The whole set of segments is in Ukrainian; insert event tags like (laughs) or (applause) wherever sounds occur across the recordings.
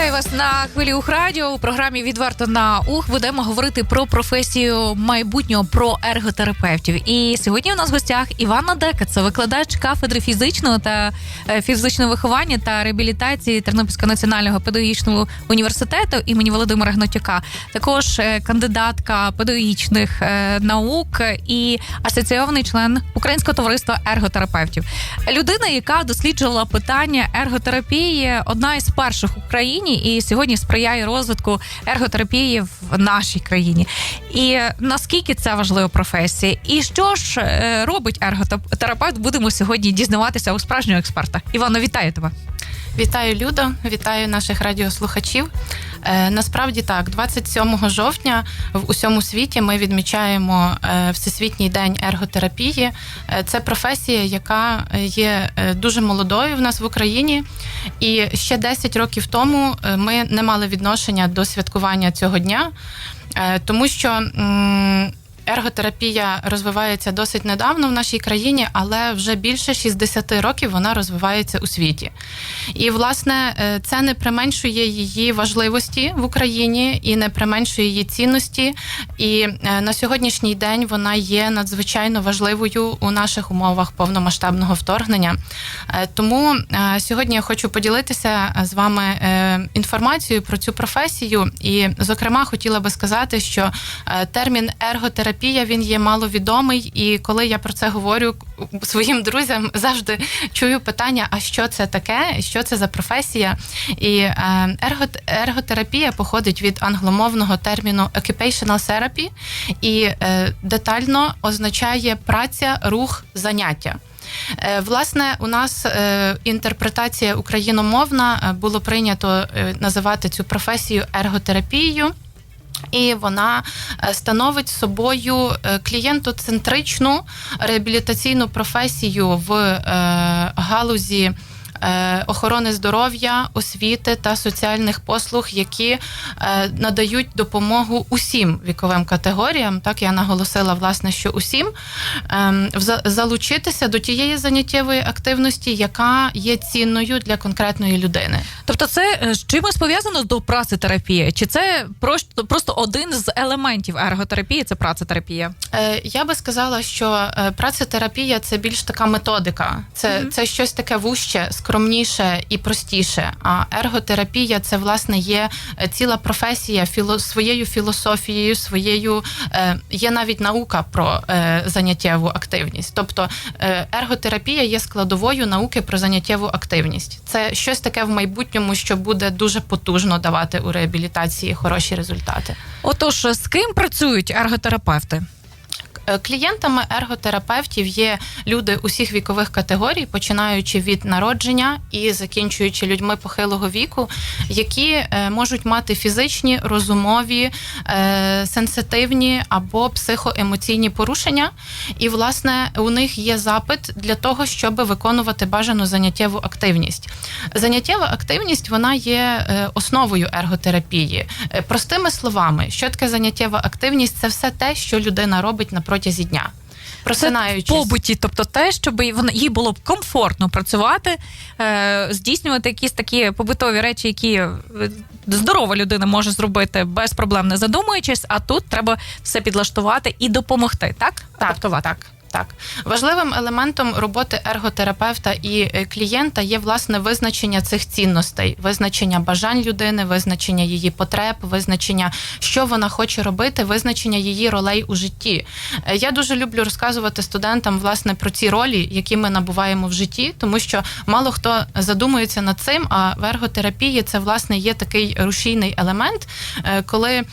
Вітаю вас на хвилі Ух Радіо. У програмі Відверто на Ух будемо говорити про професію майбутнього про ерготерапевтів. І сьогодні у нас в гостях Іванна Дека, це викладач кафедри фізичного та е, фізичного виховання та реабілітації Тернопільського національного педагогічного університету імені Володимира Гнатюка. Також е, кандидатка педагогічних е, наук і асоційований член Українського товариства ерготерапевтів. Людина, яка досліджувала питання ерготерапії, одна із перших в Україні, і сьогодні сприяє розвитку ерготерапії в нашій країні. І наскільки це важлива професія, і що ж е, робить ерготерапевт, будемо сьогодні дізнаватися у справжнього експерта. Івано, вітаю тебе. Вітаю Людо, вітаю наших радіослухачів. Е, насправді так, 27 жовтня в усьому світі ми відмічаємо е, Всесвітній день ерготерапії. Е, це професія, яка є дуже молодою в нас в Україні. І ще 10 років тому ми не мали відношення до святкування цього дня, тому що. Ерготерапія розвивається досить недавно в нашій країні, але вже більше 60 років вона розвивається у світі. І, власне, е, це не применшує її важливості в Україні і не применшує її цінності. І е, на сьогоднішній день вона є надзвичайно важливою у наших умовах повномасштабного вторгнення. Е, Тому сьогодні я хочу поділитися з вами інформацією про цю професію. І, зокрема, хотіла би сказати, що термін ерготерапія він є маловідомий. І коли я про це говорю своїм друзям, завжди чую питання: а що це таке? Що це за професія? І е, ерготерапія походить від англомовного терміну occupational therapy і е, детально означає праця, рух, заняття. Е, Власне, у нас інтерпретація україномовна було прийнято називати цю професію ерготерапією. І вона е, становить собою е, клієнтоцентричну реабілітаційну професію в е, галузі. Е, Охорони здоров'я, освіти та соціальних послуг, які е, надають допомогу усім віковим категоріям. Так я наголосила, власне, що усім ем, залучитися до тієї заняттєвої активності, яка є цінною для конкретної людини. Тобто, це е, з чимось пов'язано до працетерапії? Чи це просто, просто один з елементів ерготерапії? Це працетерапія? Я би сказала, що працетерапія це більш така методика, це, це щось таке вуще, скромніше і простіше. А ерготерапія це власне є е, ціла професія філо, своєю філософією, своєю е, є навіть наука про е, заняттєву активність. Тобто ерготерапія є складовою науки про заняттєву активність. Це щось таке в майбутньому, що буде дуже потужно давати у реабілітації хороші результати. Отож, з ким працюють ерготерапевти? Е, Клієнтами ерготерапевтів є люди усіх вікових категорій, починаючи від народження і закінчуючи людьми похилого віку, які е, можуть мати фізичні, розумові, е, сенситивні або психоемоційні порушення. І, власне, у них є запит для того, щоб виконувати бажану заняттєву активність. Заняттєва активність вона є е, основою ерготерапії. Е, Простими словами, що таке заняттєва активність? Це все те, що людина робить на протязі дня. Це в побуті, тобто те, щоб їй було б комфортно працювати, е, здійснювати якісь такі побутові речі, які здорова людина може зробити без проблем, не задумуючись, а тут треба все підлаштувати і допомогти, так? Так, так. Так, важливим елементом роботи ерготерапевта і е, клієнта є власне визначення цих цінностей, визначення бажань людини, визначення її потреб, визначення, що вона хоче робити, визначення її ролей у житті. Е, Я дуже люблю розказувати студентам власне про ці ролі, які ми набуваємо в житті, тому що мало хто задумується над цим. А в ерготерапії це власне є такий рушійний елемент, е, коли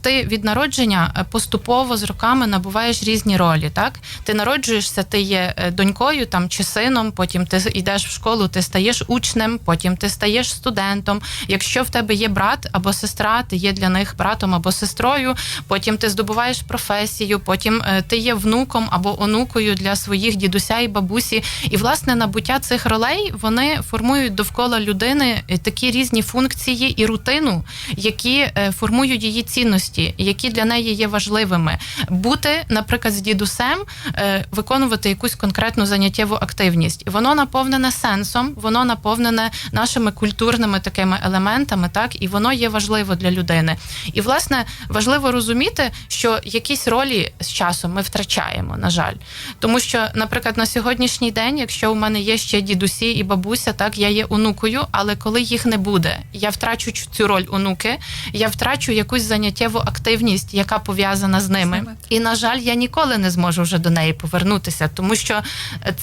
ти від народження е, поступово з роками набуваєш різні ролі. Так, ти народжуєшся, ти є е, донькою там чи сином, потім ти йдеш в школу, ти стаєш учнем, потім ти стаєш студентом. Якщо в тебе є брат або сестра, ти є для них братом або сестрою. Потім ти здобуваєш професію, потім е, ти є внуком або онукою для своїх дідуся і бабусі. І власне набуття цих ролей вони формують довкола людини е, такі різні функції і рутину, які е, формують її цінності. Цінності, які для неї є важливими. Бути, наприклад, з дідусем, е, виконувати якусь конкретну заняттєву активність. Воно наповнене сенсом, воно наповнене нашими культурними такими елементами, так і воно є важливо для людини. І власне важливо розуміти, що якісь ролі з часом ми втрачаємо, на жаль. Тому що, наприклад, на сьогоднішній день, якщо у мене є ще дідусі і бабуся, так я є онукою, але коли їх не буде, я втрачу цю- роль онуки, я втрачу якусь заняттєву активність, яка пов'язана з ними. І на жаль, я ніколи не зможу вже до неї повернутися, тому що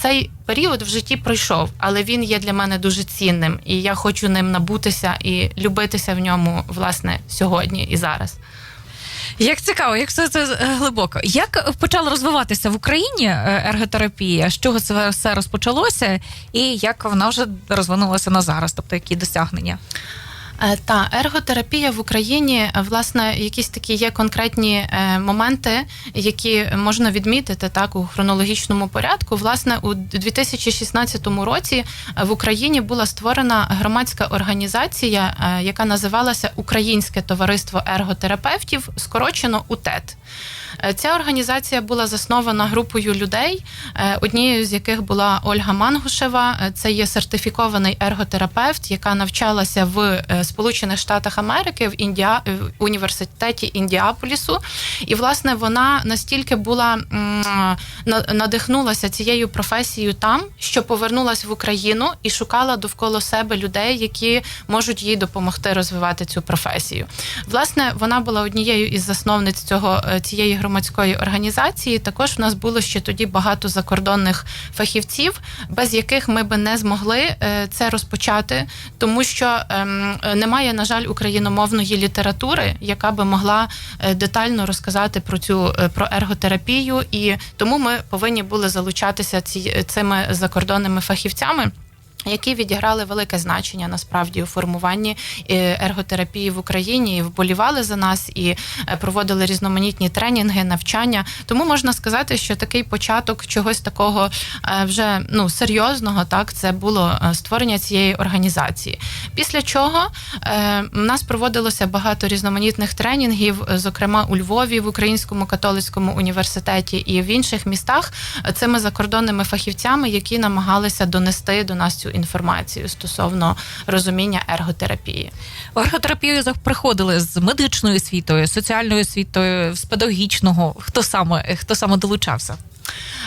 цей період в житті пройшов, але він є для мене дуже цінним, і я хочу ним набутися і любитися в ньому власне сьогодні і зараз. Як цікаво, як все це е, глибоко. Як почала розвиватися в Україні е, ерготерапія? З чого це все розпочалося, і як вона вже розвинулася на зараз? Тобто які досягнення? Е, Та ерготерапія в Україні, е, власне, якісь такі є конкретні е, моменти, які можна відмітити так у хронологічному порядку. Власне, у 2016 році в Україні була створена громадська організація, яка називалася Українське товариство ерготерапевтів, скорочено УТЕТ. Е, Ця організація була заснована групою людей, е, однією з яких була Ольга Мангушева. Е, Це є сертифікований ерготерапевт, яка навчалася в Сполучених Штатах Америки в Індіа в університеті Індіаполісу. І власне вона настільки була надихнулася цією професією там, що повернулася в Україну і шукала довкола себе людей, які можуть їй допомогти розвивати цю професію. Власне, вона була однією із засновниць цього цієї громадської організації. Також в нас було ще тоді багато закордонних фахівців, без яких ми би не змогли е, це розпочати, тому що ем, немає, на жаль, україномовної літератури, яка би могла е, детально розказати про цю е, про ерготерапію, і тому ми повинні були залучатися ці, цими закордонними фахівцями. Які відіграли велике значення насправді у формуванні е, ерготерапії в Україні і вболівали за нас і е, проводили різноманітні тренінги, навчання. Тому можна сказати, що такий початок чогось такого е, вже ну серйозного, так це було створення цієї організації. Після чого в нас проводилося багато різноманітних тренінгів, зокрема у Львові, в Українському католицькому університеті і в інших містах цими закордонними фахівцями, які намагалися донести до нас цю інформацію стосовно розуміння ерготерапії. В ерготерапію приходили з медичною освітою, соціальною освітою, з педагогічного. Хто саме хто саме долучався?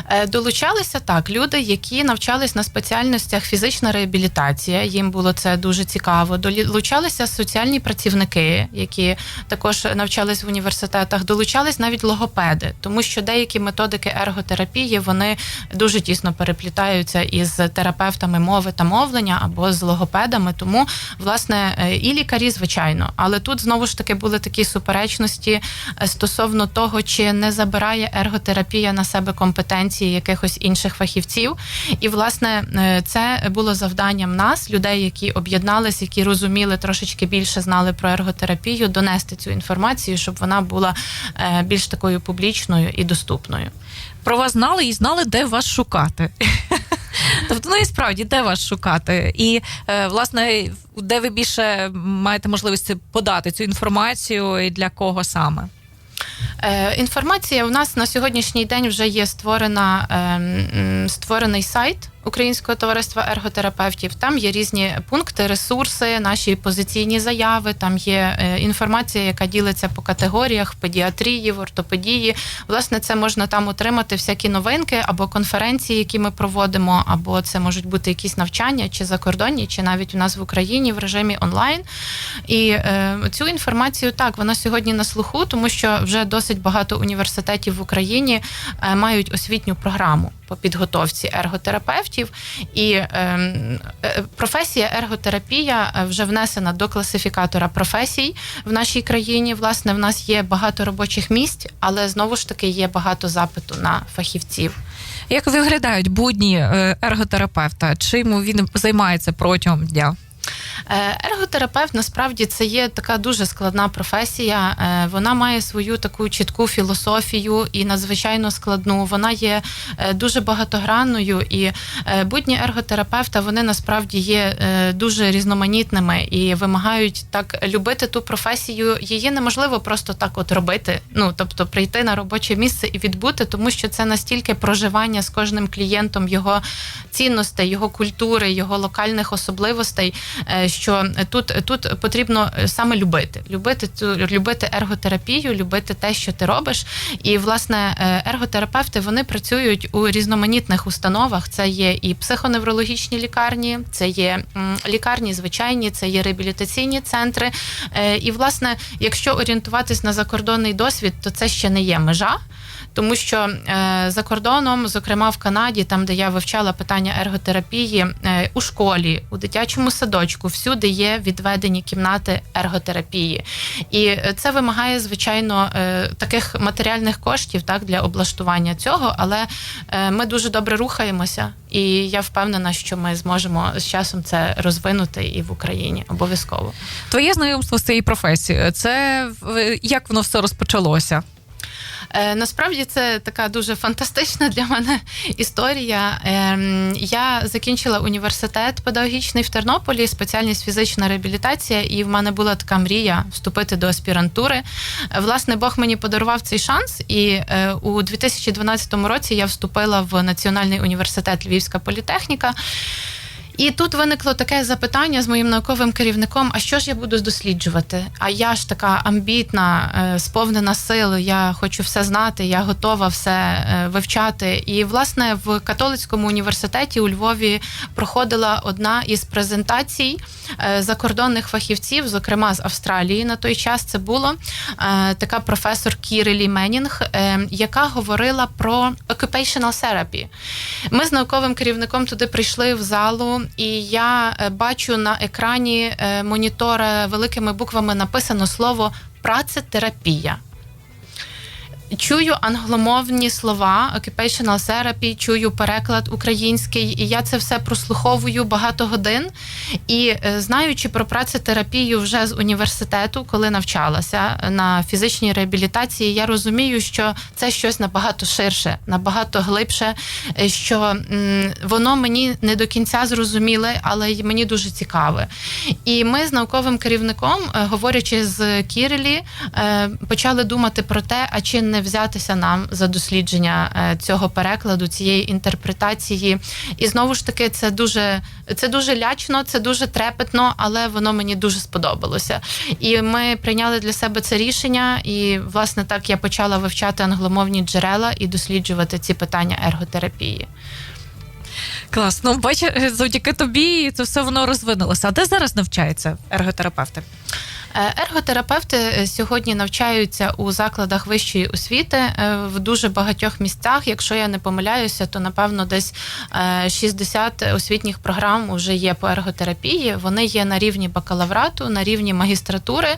Е, Долучалися так люди, які навчались на спеціальностях фізична реабілітація. Їм було це дуже цікаво. Долучалися соціальні працівники, які також навчались в університетах. Долучались навіть логопеди, тому що деякі методики ерготерапії вони дуже тісно переплітаються із терапевтами мови та мовлення або з логопедами. Тому власне е, і лікарі, звичайно, але тут знову ж таки були такі суперечності е, стосовно того, чи не забирає ерготерапія на себе компетенції якихось інших фахівців. І власне е, це було завданням нас, людей, які об'єднались, які розуміли трошечки більше, знали про ерготерапію, донести цю інформацію, щоб вона була е, більш такою публічною і доступною. Про вас знали і знали, де вас шукати. (laughs) Тобто, ну і справді, де вас шукати? І е, власне, де ви більше маєте можливість подати цю інформацію і для кого саме? Е, Інформація у нас на сьогоднішній день вже є створена ем, створений сайт Українського товариства ерготерапевтів. Там є різні пункти, ресурси, наші позиційні заяви. Там є е, інформація, яка ділиться по категоріях педіатрії, в ортопедії. Власне, це можна там отримати всякі новинки або конференції, які ми проводимо, або це можуть бути якісь навчання, чи закордонні, чи навіть у нас в Україні в режимі онлайн. І е, цю інформацію так вона сьогодні на слуху, тому що вже досить багато університетів в Україні е, мають освітню програму по підготовці ерготерапевтів. І е, е, професія ерготерапія е, вже внесена до класифікатора професій в нашій країні. Власне, в нас є багато робочих місць, але знову ж таки є багато запиту на фахівців. Як виглядають будні е, ерготерапевта? Чим він займається протягом дня? Е, Ерготерапевт насправді це є така дуже складна професія. Е, Вона має свою таку чітку філософію і надзвичайно складну. Вона є е, дуже багатогранною, і будні ерготерапевта вони насправді є дуже різноманітними і вимагають так любити ту професію. Її неможливо просто так от робити. Ну тобто прийти на робоче місце і відбути, тому що це настільки проживання з кожним клієнтом його цінностей, його культури, його локальних особливостей, що тут, тут потрібно саме любити, любити цю любити ерготерапію, любити те, що ти робиш. І власне е, ерготерапевти вони працюють у різноманітних установах. Це є і психоневрологічні лікарні, це є лікарні звичайні, це є реабілітаційні центри. Е, І власне, якщо орієнтуватись на закордонний досвід, то це ще не є межа. Тому що е, за кордоном, зокрема в Канаді, там де я вивчала питання ерготерапії, е, у школі, у дитячому садочку, всюди є відведені кімнати ерготерапії, і е, це вимагає звичайно таких матеріальних коштів так для облаштування цього. Але ми дуже добре рухаємося, і я впевнена, що ми зможемо з часом це розвинути і в Україні обов'язково. Твоє знайомство з цією професією, це як воно все розпочалося? Е, Насправді це така дуже фантастична для мене історія. Ем, Я закінчила університет педагогічний в Тернополі, спеціальність фізична реабілітація, і в мене була така мрія вступити до аспірантури. Е, Власне, Бог мені подарував цей шанс, і е, у 2012 році я вступила в Національний університет Львівська політехніка. І тут виникло таке запитання з моїм науковим керівником: а що ж я буду досліджувати? А я ж така амбітна, е, сповнена сил, я хочу все знати, я готова все е, вивчати. І власне в католицькому університеті у Львові проходила одна із презентацій е, закордонних фахівців, зокрема з Австралії. На той час це було така професор Кірелі Менінг, яка говорила про occupational therapy. Ми з науковим керівником туди прийшли в залу, і я е, бачу на екрані е, монітора великими буквами написано слово працетерапія. Чую англомовні слова occupational therapy, чую переклад український, і я це все прослуховую багато годин. І е, знаючи про працетерапію вже з університету, коли навчалася на фізичній реабілітації, я розумію, що це щось набагато ширше, набагато глибше, е, що воно мені не до кінця зрозуміле, але й мені дуже цікаве. І ми з науковим керівником, е, говорячи з Кірелі, е, почали думати про те, а чи не взятися нам за дослідження е, цього перекладу, цієї інтерпретації. І знову ж таки, це дуже, це дуже лячно, це дуже трепетно, але воно мені дуже сподобалося. І ми прийняли для себе це рішення. І власне так я почала вивчати англомовні джерела і досліджувати ці питання ерготерапії. Клас. Ну, бачиш, завдяки тобі це все воно розвинулося. А де зараз навчаються ерготерапевти? Е, Ерготерапевти е, сьогодні навчаються у закладах вищої освіти е, в дуже багатьох місцях. Якщо я не помиляюся, то напевно десь е, 60 освітніх програм вже є по ерготерапії. Вони є на рівні бакалаврату, на рівні магістратури.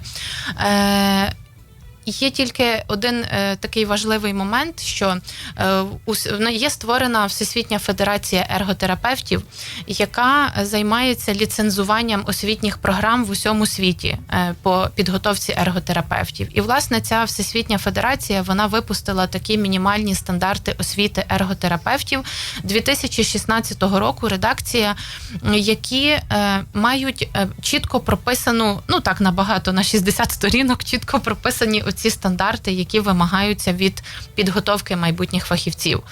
Є тільки один е, такий важливий момент, що е, ну, є створена Всесвітня федерація ерготерапевтів, яка займається ліцензуванням освітніх програм в усьому світі е, по підготовці ерготерапевтів. І власне ця Всесвітня федерація вона випустила такі мінімальні стандарти освіти ерготерапевтів 2016 року. Редакція, які е, мають е, чітко прописану, ну так набагато на 60 сторінок, чітко прописані оці стандарти, які вимагаються від підготовки майбутніх фахівців.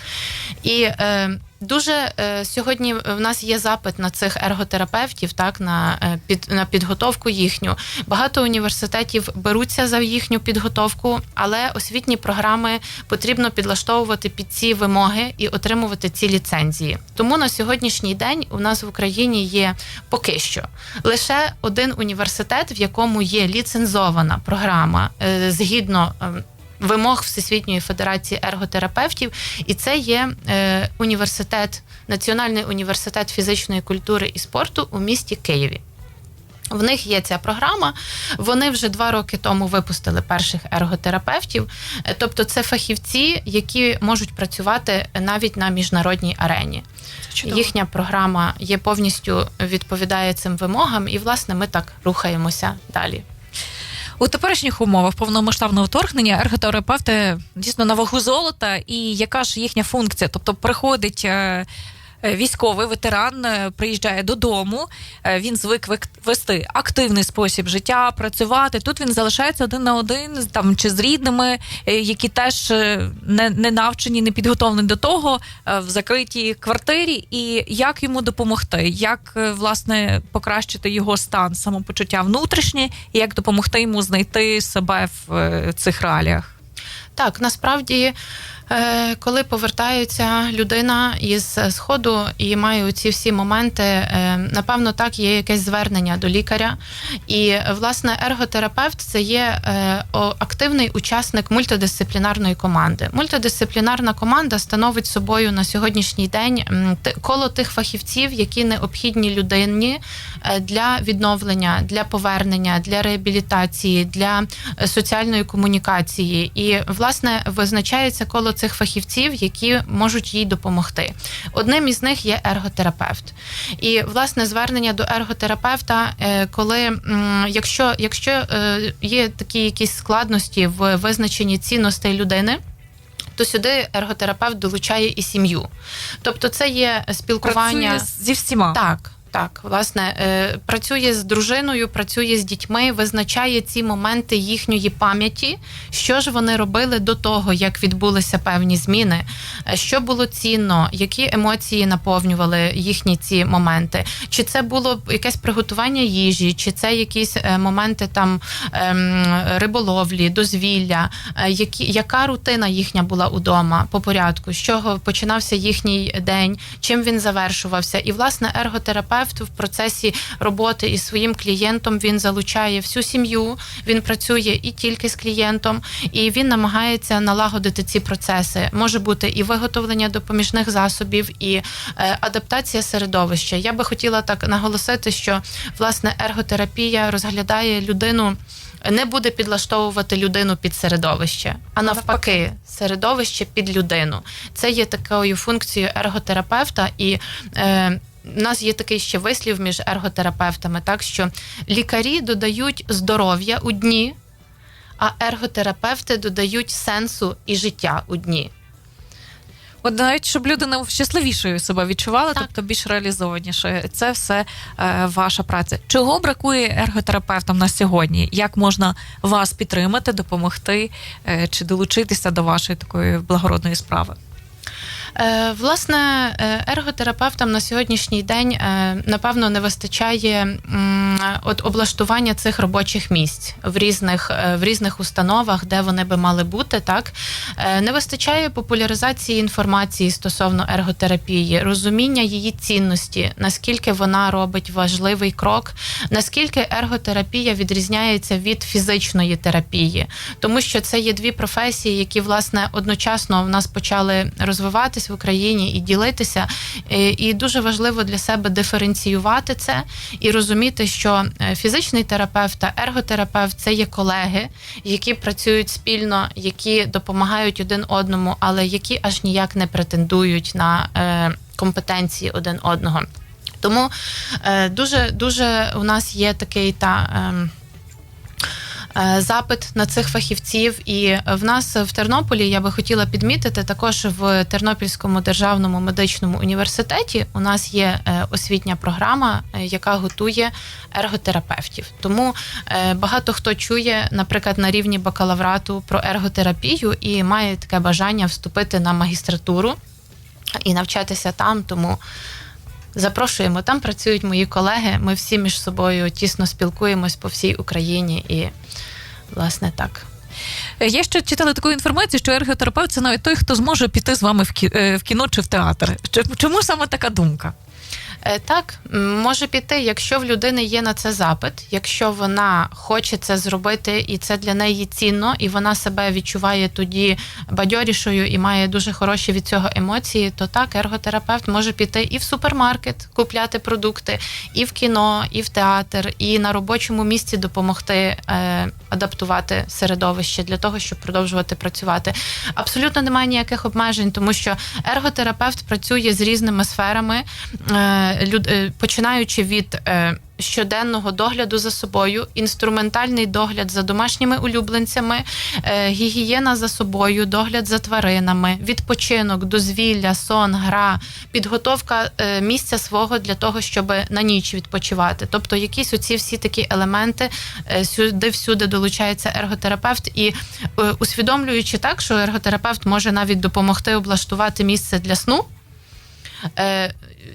І е, Дуже е, сьогодні в нас є запит на цих ерготерапевтів, так на е, під на підготовку їхню. Багато університетів беруться за їхню підготовку, але освітні програми потрібно підлаштовувати під ці вимоги і отримувати ці ліцензії. Тому на сьогоднішній день у нас в Україні є поки що лише один університет, в якому є ліцензована програма е, згідно. е, Вимог Всесвітньої федерації ерготерапевтів, і це є е, університет, Національний університет фізичної культури і спорту у місті Києві. В них є ця програма. Вони вже два роки тому випустили перших ерготерапевтів. Е, Тобто, це фахівці, які можуть працювати навіть на міжнародній арені. Їхня програма є повністю відповідає цим вимогам, і власне ми так рухаємося далі. У теперішніх умовах повномасштабного вторгнення ерготерапевти дійсно на вагу золота, і яка ж їхня функція? Тобто приходить. Е, Військовий ветеран е, приїжджає додому. е, Він звик вик- вести активний спосіб життя, працювати. Тут він залишається один на один там чи з рідними, які теж не, не навчені, не підготовлені до того в закритій квартирі. І як йому допомогти, як власне покращити його стан, самопочуття внутрішнє, і як допомогти йому знайти себе в цих реаліях. Так, насправді, коли повертається людина із сходу і має ці всі моменти, е, напевно, так є якесь звернення до лікаря. І власне ерготерапевт це є е, активний учасник мультидисциплінарної команди. Мультидисциплінарна команда становить собою на сьогоднішній день коло тих фахівців, які необхідні людині е, для відновлення, для повернення, для реабілітації, для е, соціальної комунікації. І власне визначається коло цих фахівців, які можуть їй допомогти. Одним із них є ерготерапевт. І власне звернення до ерготерапевта, е, коли якщо, якщо е, є такі якісь складності в визначенні цінностей людини. То сюди ерготерапевт долучає і сім'ю. Тобто, це є спілкування Працює зі всіма. так. Так, власне, е, працює з дружиною, працює з дітьми, визначає ці моменти їхньої пам'яті, що ж вони робили до того, як відбулися певні зміни, е, що було цінно, які емоції наповнювали їхні ці моменти. Чи це було якесь приготування їжі, чи це якісь е, моменти там ем, риболовлі, дозвілля, які, яка рутина їхня була удома по порядку, з чого починався їхній день, чим він завершувався. І власне ерготерапевт в процесі роботи із своїм клієнтом він залучає всю сім'ю, він працює і тільки з клієнтом, і він намагається налагодити ці процеси. Може бути і виготовлення допоміжних засобів, і е, адаптація середовища. Я би хотіла так наголосити, що власне ерготерапія розглядає людину. Не буде підлаштовувати людину під середовище, а навпаки, середовище під людину. Це є такою функцією ерготерапевта, і е, у нас є такий ще вислів між ерготерапевтами, так що лікарі додають здоров'я у дні, а ерготерапевти додають сенсу і життя у дні. От навіть щоб людина щасливішою себе відчувала, Так. тобто більш реалізованіше. Це все е, ваша праця. Чого бракує ерготерапевтам на сьогодні? Як можна вас підтримати, допомогти е, чи долучитися до вашої такої благородної справи? Е, Власне, е, ерготерапевтам на сьогоднішній день е, напевно не вистачає от облаштування цих робочих місць в різних в різних установах, де вони би мали бути. Так не вистачає популяризації інформації стосовно ерготерапії, розуміння її цінності, наскільки вона робить важливий крок, наскільки ерготерапія відрізняється від фізичної терапії, тому що це є дві професії, які власне одночасно в нас почали розвиватись в Україні і ділитися. Е, І дуже важливо для себе диференціювати це і розуміти, що е, фізичний терапевт та ерготерапевт це є колеги, які працюють спільно, які допомагають один одному, але які аж ніяк не претендують на е, компетенції один одного. Тому дуже дуже у нас є такий та. Е, Запит на цих фахівців, і в нас в Тернополі я би хотіла підмітити також в Тернопільському державному медичному університеті. У нас є е, освітня програма, е, яка готує ерготерапевтів. Тому багато хто чує, наприклад, на рівні бакалаврату про ерготерапію і має таке бажання вступити на магістратуру і навчатися там. Тому запрошуємо. Там працюють мої колеги. Ми всі між собою тісно спілкуємось по всій Україні і, власне, так. Я ще читала таку інформацію, що ерготерапевт це навіть той, хто зможе піти з вами в е, в кіно чи в театр. Чому саме така думка? Е, Так, може піти, якщо в людини є на це запит, якщо вона хоче це зробити, і це для неї цінно, і вона себе відчуває тоді бадьорішою і має дуже хороші від цього емоції, то так, ерготерапевт може піти і в супермаркет, купляти продукти, і в кіно, і в театр, і на робочому місці допомогти е, адаптувати середовище для того, щоб продовжувати працювати. Абсолютно немає ніяких обмежень, тому що ерготерапевт працює з різними сферами, е, починаючи від е, щоденного догляду за собою, інструментальний догляд за домашніми улюбленцями, е, гігієна за собою, догляд за тваринами, відпочинок, дозвілля, сон, гра, підготовка е, місця свого для того, щоб на ніч відпочивати. Тобто, якісь оці всі такі елементи е, сюди всюди долучається ерготерапевт, і е, усвідомлюючи так, що ерготерапевт може навіть допомогти облаштувати місце для сну.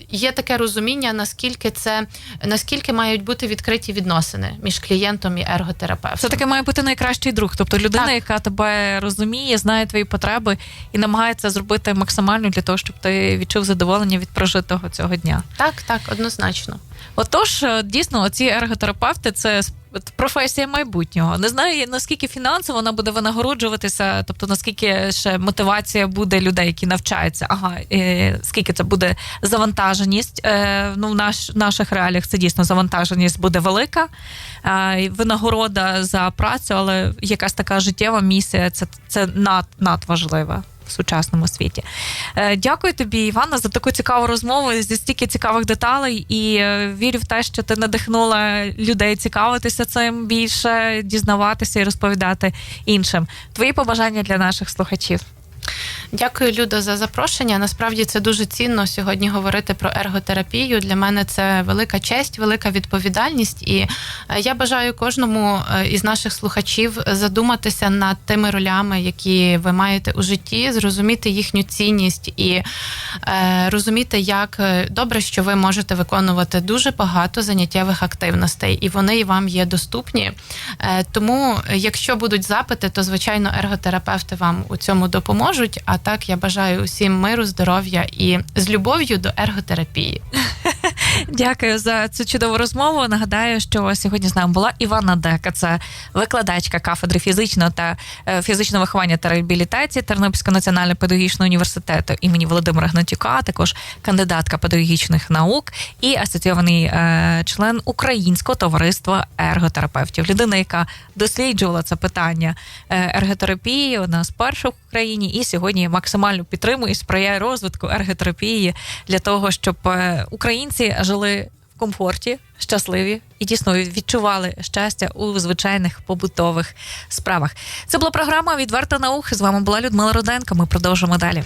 Є таке розуміння, наскільки це наскільки мають бути відкриті відносини між клієнтом і ерготерапевтом. Це таке має бути найкращий друг, тобто людина, Так. яка тебе розуміє, знає твої потреби і намагається зробити максимально для того, щоб ти відчув задоволення від прожитого цього дня. Так, так, однозначно. Отож, е, дійсно, ці ерготерапевти це професія майбутнього. Не знаю наскільки фінансово вона буде винагороджуватися, тобто наскільки ще мотивація буде людей, які навчаються. Ага, е, скільки це буде завантаженість. Е, ну, в наш, наших реаліях це дійсно завантаженість буде велика. Винагорода за працю, але якась така життєва місія це, це над, надважлива. Сучасному світі. Е, Дякую тобі, Івана, за таку цікаву розмову зі стільки цікавих деталей. І е, вірю в те, що ти надихнула людей цікавитися цим більше, дізнаватися і розповідати іншим. Твої побажання для наших слухачів. Дякую, Люда, за запрошення. Насправді це дуже цінно сьогодні говорити про ерготерапію. Для мене це велика честь, велика відповідальність. І е, я бажаю кожному е, із наших слухачів задуматися над тими ролями, які ви маєте у житті, зрозуміти їхню цінність і е, розуміти, як добре, що ви можете виконувати дуже багато заняттєвих активностей, і вони вам є доступні. Тому, якщо будуть запити, то звичайно ерготерапевти вам у цьому допоможуть. А так я бажаю усім миру, здоров'я і з любов'ю до ерготерапії. (laughs) Дякую за цю чудову розмову. Нагадаю, що сьогодні з нами була Івана Дека, це викладачка кафедри фізичного та е, фізичного виховання та реабілітації Тернопільського національного педагогічного університету імені Володимира Гнатюка, також кандидатка педагогічних наук і асоційований е, член Українського товариства ерготерапевтів. Людина, яка досліджувала це питання е, ерготерапії, у нас перша в Україні, і сьогодні максимально підтримує і сприяє розвитку ерготерапії для того, щоб е, українці жили в комфорті, щасливі і дійсно відчували щастя у звичайних побутових справах. Це була програма Відверта наух. З вами була Людмила Руденко. Ми продовжимо далі.